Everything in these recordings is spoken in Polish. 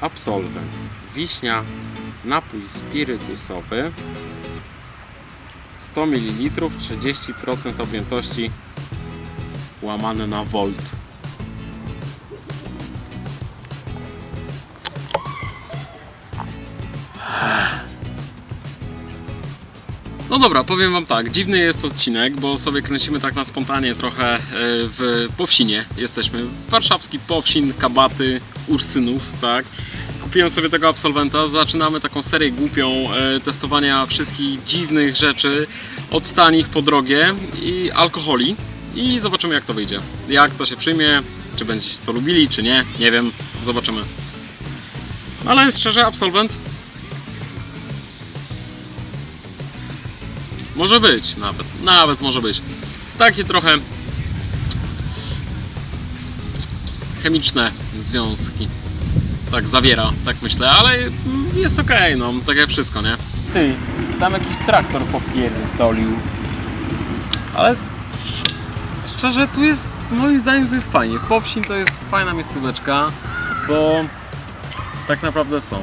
Absolvent. Wiśnia, napój spirytusowy. 100 ml, 30% objętości łamane na volt. No dobra, powiem wam tak, dziwny jest odcinek, bo sobie kręcimy tak na spontanie trochę e, w Powsinie. Jesteśmy warszawski Powsin, Kabaty, Ursynów, tak. Kupiłem sobie tego absolwenta, zaczynamy taką serię głupią e, testowania wszystkich dziwnych rzeczy, od tanich po drogie i alkoholi i zobaczymy jak to wyjdzie. Jak to się przyjmie, czy będziecie to lubili, czy nie, nie wiem, zobaczymy. Ale szczerze, absolwent Może być nawet, nawet może być. Takie trochę chemiczne związki. Tak zawiera, tak myślę, ale jest okej, no, tak jak wszystko, nie? Ty, tam jakiś traktor popierdolił. Ale szczerze, tu jest, moim zdaniem tu jest fajnie. Powsin to jest fajna miejscóweczka, bo tak naprawdę co?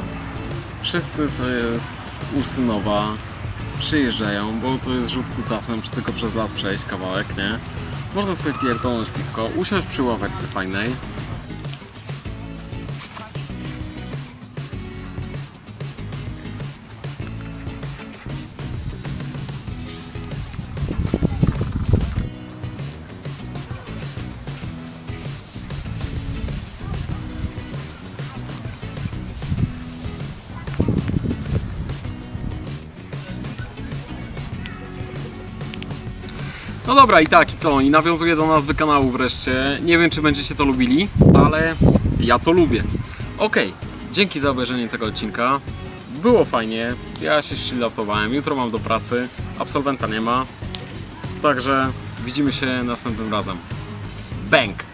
Wszyscy sobie z Ursynowa przyjeżdżają, bo to jest rzut kutasem, tylko przez las przejść kawałek, nie? Można sobie pierdolnąć piwko, usiąść przy ławeczce fajnej. No dobra, i tak, i co? I nawiązuje do nazwy kanału wreszcie. Nie wiem, czy będziecie to lubili, ale ja to lubię. Okej, dzięki za obejrzenie tego odcinka. Było fajnie, ja się chilloutowałem, jutro mam do pracy, absolwenta nie ma. Także widzimy się następnym razem. Bang!